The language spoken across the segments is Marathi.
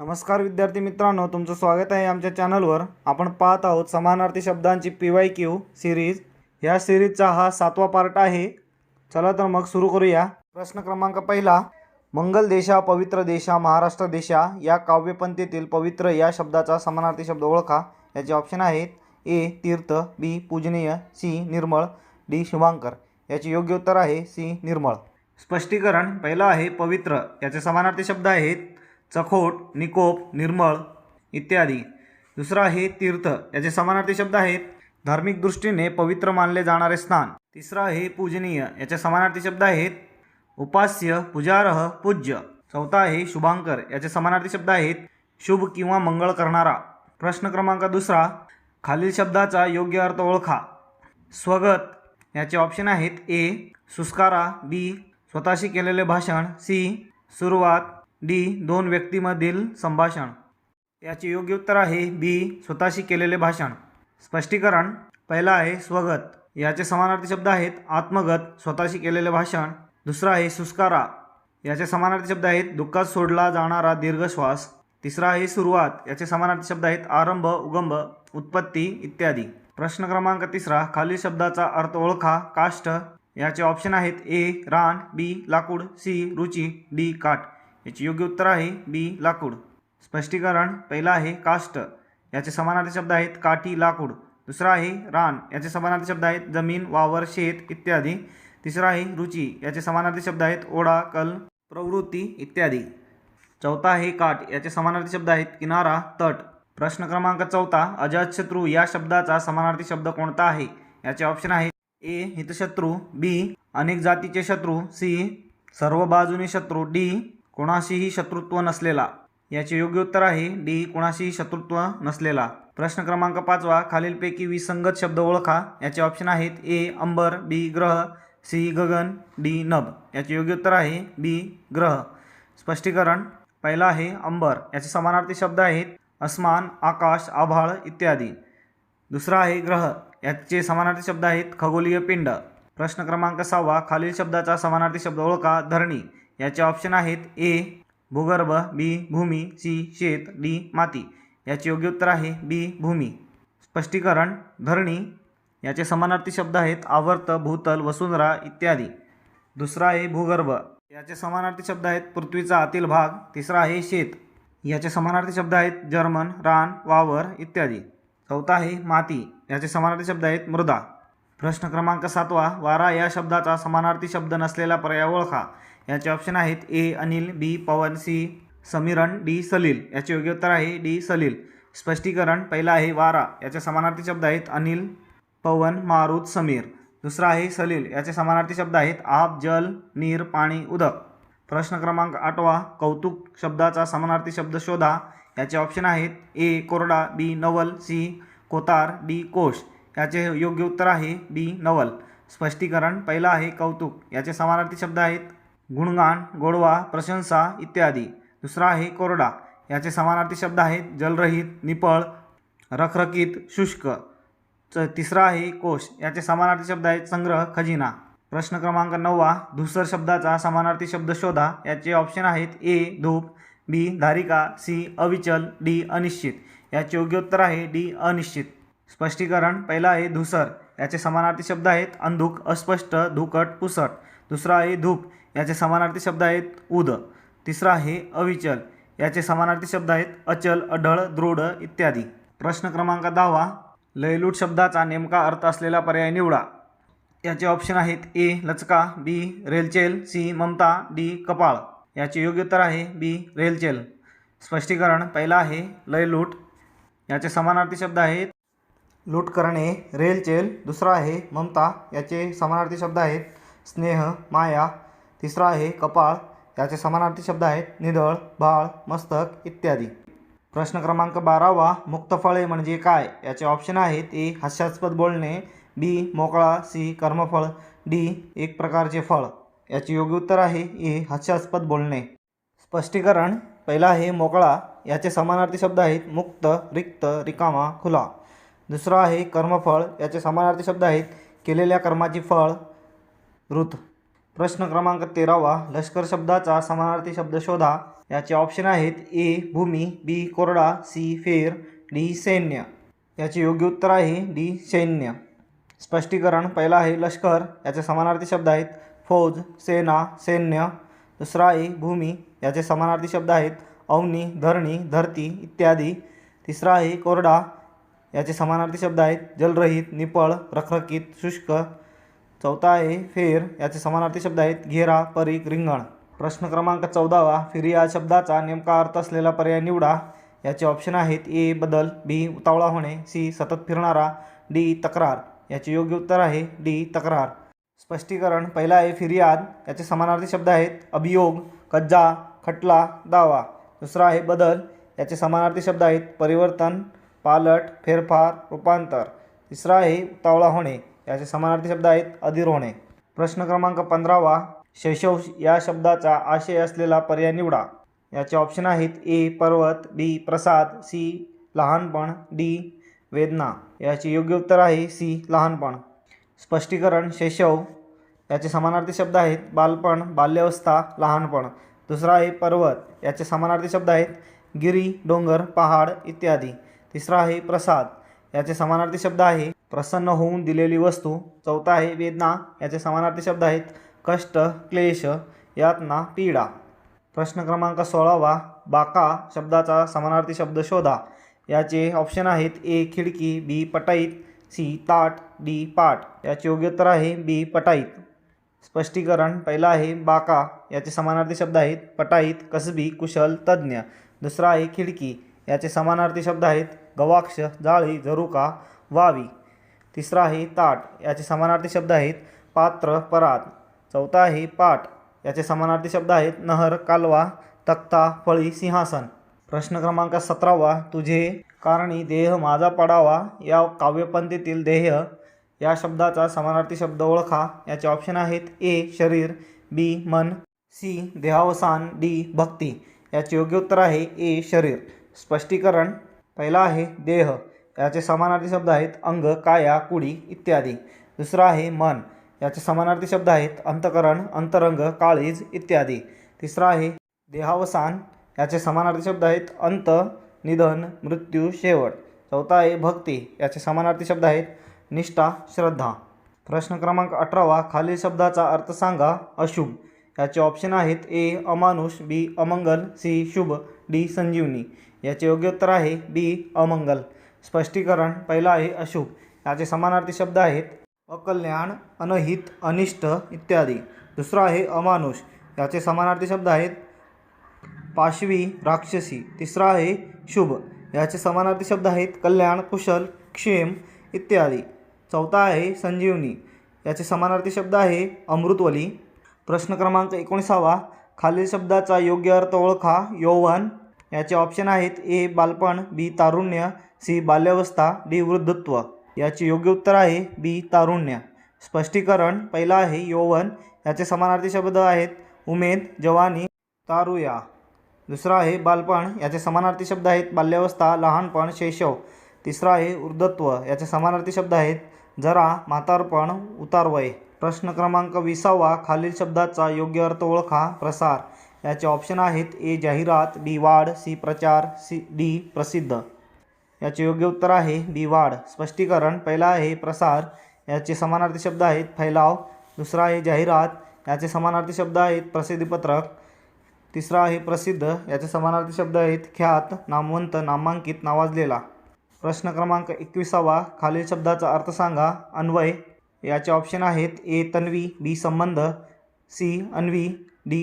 नमस्कार विद्यार्थी मित्रांनो तुमचं स्वागत आहे आमच्या चॅनलवर. आपण पाहत आहोत समानार्थी शब्दांची पी वाय क्यू सिरीज. ह्या सिरीजचा हा सातवा पार्ट आहे. चला तर मग सुरू करूया. प्रश्न क्रमांक पहिला मंगल देशा पवित्र देशा महाराष्ट्र देशा या काव्यपंथीतील पवित्र या शब्दाचा समानार्थी शब्द ओळखा. याचे ऑप्शन आहेत ए तीर्थ बी पूजनीय सी निर्मळ डी शुभांकर. याचे योग्य उत्तर आहे सी निर्मळ. स्पष्टीकरण पहिलं आहे पवित्र. याचे समानार्थी शब्द आहेत चखोट निकोप निर्मळ इत्यादी. दुसरा आहे तीर्थ. याचे समानार्थी शब्द आहेत. धार्मिक दृष्टीने पवित्र मानले जाणारे स्थान. तिसरा आहे पूजनीय. याचे समानार्थी शब्द आहेत. उपास्य पुजारह पूज्य. चौथा आहे शुभांकर. याचे समानार्थी शब्द आहेत. शुभ किंवा मंगळ करणारा. प्रश्न क्रमांक दुसरा खालील शब्दाचा योग्य अर्थ ओळखा. स्वगत. याचे ऑप्शन आहेत ए सुस्कारा बी स्वतःशी केलेले भाषण सी सुरुवात डी दोन व्यक्तीमधील संभाषण. याचे योग्य उत्तर आहे बी स्वतःशी केलेले भाषण. स्पष्टीकरण पहिला आहे स्वगत. याचे समानार्थी शब्द आहेत आत्मगत स्वतःशी केलेले भाषण. दुसरा आहे सुस्कारा. याचे समानार्थी शब्द आहेत दुःखात सोडला जाणारा दीर्घ श्वास तिसरा आहे सुरुवात. याचे समानार्थी शब्द आहेत आरंभ उगंब उत्पत्ती इत्यादी. प्रश्न क्रमांक तिसरा खालील शब्दाचा अर्थ ओळखा काष्ट याचे ऑप्शन आहेत ए रान बी लाकूड सी रुची डी काठ. याचे योग्य उत्तर आहे बी लाकूड. स्पष्टीकरण पहिलं आहे काष्ट. याचे समानार्थी शब्द आहेत काठी लाकूड. दुसरा आहे रान. याचे समानार्थी शब्द आहेत जमीन वावर शेत इत्यादी. तिसरा आहे रुची. याचे समानार्थी शब्द आहेत ओढा कल प्रवृत्ती इत्यादी. चौथा आहे काठ. याचे समानार्थी शब्द आहेत किनारा तट. प्रश्न क्रमांक चौथा अजातशत्रू या शब्दाचा समानार्थी शब्द कोणता आहे? याचे ऑप्शन आहेत ए हितशत्रू बी अनेक जातीचे शत्रू सी सर्व बाजूने शत्रू डी कोणाशीही शत्रुत्व नसलेला. याचे योग्य उत्तर आहे डी कोणाशीही शत्रुत्व नसलेला. प्रश्न क्रमांक पाचवा खालीलपैकी विसंगत शब्द ओळखा. याचे ऑप्शन आहेत ए अंबर बी ग्रह सी गगन डी नभ. याचे योग्य उत्तर आहे बी ग्रह. स्पष्टीकरण पहिला आहे अंबर. याचे समानार्थी शब्द आहेत अस्मान आकाश आभाळ इत्यादी. दुसरा आहे ग्रह. याचे समानार्थी शब्द आहेत खगोलीय पिंड. प्रश्न क्रमांक सहावा खालील शब्दाचा समानार्थी शब्द ओळखा. धरणी. याचे ऑप्शन आहेत ए भूगर्भ बी भूमी सी शेत डी माती. याचे योग्य उत्तर आहे बी भूमी. स्पष्टीकरण धरणी. याचे समानार्थी शब्द आहेत आवर्त भूतल वसुंधरा इत्यादी. दुसरा आहे भूगर्भ. याचे समानार्थी शब्द आहेत पृथ्वीचा आतील भाग. तिसरा आहे शेत. याचे समानार्थी शब्द आहेत जर्मन रान वावर इत्यादी. चौथा आहे माती. याचे समानार्थी शब्द आहेत मृदा. प्रश्न क्रमांक सातवा वारा या शब्दाचा समानार्थी शब्द नसलेला पर्याय ओळखा. याचे ऑप्शन आहेत A Anil B Pavan C Samiran D Salil. याचे योग्य उत्तर आहे डी सलील. स्पष्टीकरण पहिला आहे वारा. याचे समानार्थी शब्द आहेत अनिल पवन मारुत समीर. दुसरा आहे सलील. याचे समानार्थी शब्द आहेत आप जल नीर पाणी उदक. प्रश्न क्रमांक आठवा कौतुक शब्दाचा समानार्थी शब्द शोधा. याचे ऑप्शन आहेत ए कोरडा बी नवल सी कोतार डी कोश. याचे योग्य उत्तर आहे बी नवल. स्पष्टीकरण पहिलं आहे कौतुक. याचे समानार्थी शब्द आहेत गुणगान गोडवा प्रशंसा इत्यादी. दुसरा आहे कोरडा. याचे समानार्थी शब्द आहेत जलरहित निपळ रखरखीत शुष्क. च तिसरा आहे कोश. याचे समानार्थी शब्द आहेत संग्रह खजिना. प्रश्न क्रमांक नववा धुसर शब्दाचा समानार्थी शब्द शोधा. याचे ऑप्शन आहेत ए धूप बी धारिका सी अविचल डी अनिश्चित. याचे योग्य उत्तर आहे डी अनिश्चित. स्पष्टीकरण. पहिला आहे धुसर. याचे समानार्थी शब्द आहेत अंधुक अस्पष्ट धुकट पुसट. दुसरा आहे धूप. याचे समानार्थी शब्द आहेत उद. तिसरा आहे अविचल. याचे समानार्थी शब्द आहेत अचल अढळ दृढ इत्यादी. प्रश्न क्रमांक दहावा. लयलूट शब्दाचा नेमका अर्थ असलेला पर्याय निवडा. याचे ऑप्शन आहेत ए लचका बी रेलचेल सी ममता डी कपाळ. याचे योग्य उत्तर आहे बी रेलचेल. स्पष्टीकरण. पहिला आहे लयलूट. याचे समानार्थी शब्द आहेत लूट करणे रेलचेल दुसरा आहे ममता याचे समानार्थी शब्द आहेत स्नेह माया तिसरा आहे कपाळ याचे समानार्थी शब्द आहेत निधळ भाळ मस्तक इत्यादी. प्रश्न क्रमांक बारावा मुक्तफळे म्हणजे काय? याचे ऑप्शन आहेत ए हास्यास्पद बोलणे बी मोकळा सी कर्मफळ डी एक प्रकारचे फळ. याचे योग्य उत्तर आहे ए हास्यास्पद बोलणे. स्पष्टीकरण पहिला आहे मोकळा याचे समानार्थी शब्द आहेत मुक्त रिक्त रिकामा खुला. दुसरा आहे कर्मफळ. याचे समानार्थी शब्द आहेत. केलेल्या कर्माची फळ. ऋत. प्रश्न क्रमांक तेरावा. लष्कर शब्दाचा समानार्थी शब्द शोधा. याचे ऑप्शन आहेत ए भूमी बी कोरडा सी फेर डी सैन्य. याचे योग्य उत्तर आहे डी सैन्य. स्पष्टीकरण. पहिला आहे लष्कर. याचे समानार्थी शब्द आहेत. फौज सेना सैन्य. दुसरा आहे भूमी. याचे समानार्थी शब्द आहेत. अवनी धरणी धरती इत्यादी. तिसरा आहे कोरडा. याचे समानार्थी शब्द आहेत. जलरहित निपळ रखरखीत शुष्क चौथा आहे फेर याचे समानार्थी शब्द आहेत. घेरा परीक रिंगण. प्रश्न क्रमांक चौदावा फिर्याद शब्दाचा नेमका अर्थ असलेला पर्याय निवडा. याचे ऑप्शन आहेत ए बदल बी उतावळा होणे सी सतत फिरणारा डी तक्रार. याचे योग्य उत्तर आहे डी तक्रार. स्पष्टीकरण पहिला आहे फिर्याद. याचे समानार्थी शब्द आहेत अभियोग कज्जा खटला दावा. दुसरा आहे बदल. याचे समानार्थी शब्द आहेत परिवर्तन पालट फेरफार रूपांतर तिसरा आहे उतावळा होणे याचे समानार्थी शब्द आहेत अधीर होणे. प्रश्न क्रमांक पंधरावा शैशव या शब्दाचा आशय असलेला पर्याय निवडा. याचे ऑप्शन आहेत ए पर्वत बी प्रसाद सी लहानपण डी वेदना. याचे योग्य उत्तर आहे सी लहानपण. स्पष्टीकरण शैशव याचे समानार्थी शब्द आहेत बालपण बाल्यावस्था लहानपण. दुसरा आहे पर्वत. याचे समानार्थी शब्द आहेत गिरी डोंगर पहाड इत्यादी. तिसरा आहे प्रसाद. याचे समानार्थी शब्द आहे प्रसन्न होऊन दिलेली वस्तू. चौथा आहे वेदना. याचे समानार्थी शब्द आहेत कष्ट क्लेश यातना पीडा. प्रश्न क्रमांक सोळावा बाका शब्दाचा समानार्थी शब्द शोधा. याचे ऑप्शन आहेत ए खिडकी बी पटाईत सी ताट डी पाट. याचे योग्य उत्तर आहे बी पटाईत. स्पष्टीकरण पहिला आहे बाका. याचे समानार्थी शब्द आहेत पटाईत कसबी कुशल तज्ज्ञ. दुसरा आहे खिडकी. याचे समानार्थी शब्द आहेत गवाक्ष जाळी झरुका वावी तिसरा आहे ताट याचे समानार्थी शब्द आहेत. पात्र परात. चौथा आहे पाट याचे समानार्थी शब्द आहेत. नहर कालवा तक्ता फळी सिंहासन. प्रश्न क्रमांक सतरावा तुझे कारणी देह माझा पडावा या काव्यपंथीतील देह या शब्दाचा समानार्थी शब्द ओळखा. याचे ऑप्शन आहेत ए शरीर बी मन सी देहावसान डी भक्ती. याचे योग्य उत्तर आहे ए शरीर. स्पष्टीकरण पहिला आहे देह. याचे समानार्थी शब्द आहेत अंग काया कुडी इत्यादी. दुसरा आहे मन. याचे समानार्थी शब्द आहेत अंतकरण अंतरंग काळीज इत्यादी. तिसरा आहे देहावसान. याचे समानार्थी शब्द आहेत अंत निधन मृत्यू शेवट. चौथा आहे भक्ती. याचे समानार्थी शब्द आहेत निष्ठा श्रद्धा. प्रश्न क्रमांक अठरावा खालील शब्दाचा अर्थ सांगा अशुभ. याचे ऑप्शन आहेत ए अमानुष बी अमंगल सी शुभ डी संजीवनी. याचे योग्य उत्तर आहे बी अमंगल. स्पष्टीकरण पहिलं आहे अशुभ याचे समानार्थी शब्द आहेत अकल्याण अनहित अनिष्ट इत्यादी. दुसरं आहे अमानुष. याचे समानार्थी शब्द आहेत पाशवी राक्षसी. तिसरा आहे शुभ. याचे समानार्थी शब्द आहेत कल्याण कुशल क्षेम इत्यादी. चौथा आहे संजीवनी. याचे समानार्थी शब्द आहे अमृतवली. प्रश्न क्रमांक एकोणीसावा. खालील शब्दाचा योग्य अर्थ ओळखा. यौवन याचे ऑप्शन आहेत ए बालपण बी तारुण्य सी बाल्यावस्था डी वृद्धत्व. याचे योग्य उत्तर आहे बी तारुण्य. स्पष्टीकरण पहिला आहे यौवन. याचे समानार्थी शब्द आहेत उमेद जवानी तारुया. दुसरा आहे बालपण. याचे समानार्थी शब्द आहेत बाल्यावस्था लहानपण शैशव. तिसरा आहे वृद्धत्व. याचे समानार्थी शब्द आहेत जरा म्हातारपण उतारवय. प्रश्न क्रमांक विसावा खालील शब्दाचा योग्य अर्थ ओळखा. प्रसार. याचे ऑप्शन आहेत ए जाहिरात बी वाढ सी प्रचार सी डी प्रसिद्ध. याचे योग्य उत्तर आहे बी वाढ. स्पष्टीकरण पहिला आहे प्रसार याचे समानार्थी शब्द आहेत फैलाव दुसरा आहे जाहिरात याचे समानार्थी शब्द आहेत प्रसिद्धीपत्रक तिसरा आहे प्रसिद्ध याचे समानार्थी शब्द आहेत ख्यात नामवंत नामांकित नावाजलेला. प्रश्न क्रमांक एकविसावा खालील शब्दाचा अर्थ सांगा अन्वय. याचे ऑप्शन आहेत ए तन्वी बी संबंध सी अन्वी डी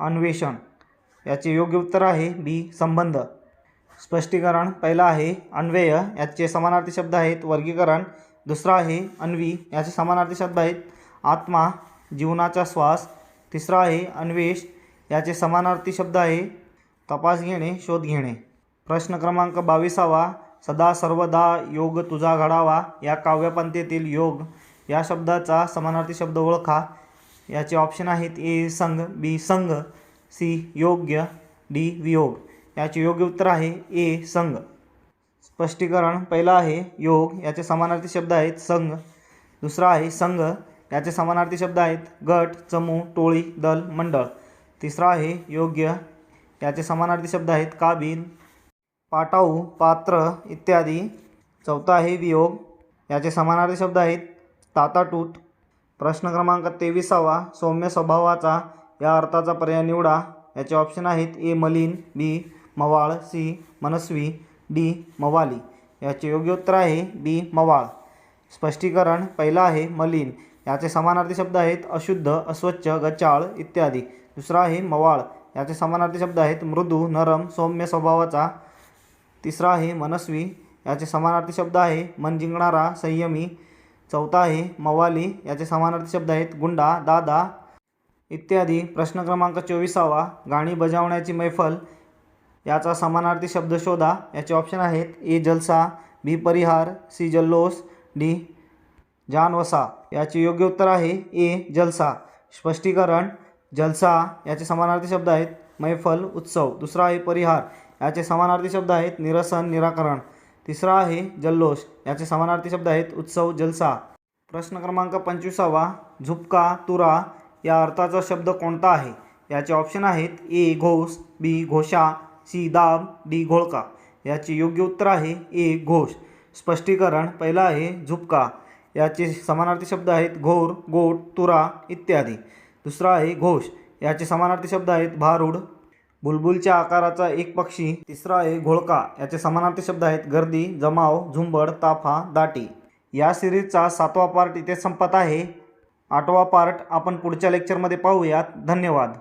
अन्वेषण. याचे योग्य उत्तर आहे बी संबंध. स्पष्टीकरण पहिलं आहे अन्वय. याचे समानार्थी शब्द आहेत वर्गीकरण. दुसरा आहे अन्वी. याचे समानार्थी शब्द आहेत आत्मा जीवनाचा श्वास. तिसरा आहे अन्वेष. याचे समानार्थी शब्द आहे तपास घेणे शोध घेणे. प्रश्न क्रमांक बावीसावा. सदा सर्वदा योग तुझा घडावा. या काव्यपंथेतील योग या शब्दाचा समानार्थी शब्द ओळखा. याचे ऑप्शन आहेत ए संघ बी संघ सी योग्य डी वियोग. याचे योग्य उत्तर आहे ए संघ. स्पष्टीकरण पहिलं आहे योग याचे समानार्थी शब्द आहेत संघ. दुसरा आहे संघ याचे समानार्थी शब्द आहेत गट चमू टोळी दल मंडळ. तिसरा आहे योग्य याचे समानार्थी शब्द आहेत काबीन पाटाऊ पात्र इत्यादी. चौथा आहे वियोग याचे समानार्थी शब्द आहेत ताताटूट प्रश्न क्रमांक तेविसावा सौम्य स्वभावाचा या अर्थाचा पर्याय निवडा. याचे ऑप्शन आहेत ए मलिन बी मवाळ सी मनस्वी डी मवाली. याचे योग्य उत्तर आहे बी मवाळ. स्पष्टीकरण पहिला आहे मलिन. याचे समानार्थी शब्द आहेत अशुद्ध अस्वच्छ गचाळ इत्यादी. दुसरा आहे मवाळ. याचे समानार्थी शब्द आहेत मृदू नरम सौम्य स्वभावाचा. तिसरा आहे मनस्वी. याचे समानार्थी शब्द आहे मन जिंकणारा संयमी चौथा आहे मवाली याचे समानार्थी शब्द आहेत. गुंडा दादा इत्यादी. प्रश्न क्रमांक चोवीसावा. गाणी बजावण्याची मैफल याचा समानार्थी शब्द शोधा. याचे ऑप्शन आहेत. ए जलसा बी परिहार सी जल्लोष डी जानवसा. याचे योग्य उत्तर आहे. ए जलसा. स्पष्टीकरण जलसा याचे समानार्थी शब्द आहेत. मैफल उत्सव. दुसरा आहे परिहार. याचे समानार्थी शब्द आहेत. निरसन निराकरण. तिसरा आहे जल्लोष. याचे समानार्थी शब्द आहेत उत्सव जलसा. प्रश्न क्रमांक पंचवीसावा झुपका तुरा या अर्थाचा शब्द कोणता आहे? याचे ऑप्शन आहेत ए घोष बी घोषा सी दाब डी घोळका. याचे योग्य उत्तर आहे ए घोष. स्पष्टीकरण पहिला आहे झुपका. याचे समानार्थी शब्द आहेत घोर गोट तुरा इत्यादी. दुसरा आहे घोष. याचे समानार्थी शब्द आहेत भारूड बुलबुलच्या आकाराचा एक पक्षी तिसरा आहे घोळका. याचे समानार्थी शब्द आहेत गर्दी जमाव झुंबड ताफा दाटी. या सिरीजचा सातवा पार्ट इथे संपत आहे. आठवा पार्ट आपण पुढच्या लेक्चरमध्ये पाहूयात. धन्यवाद.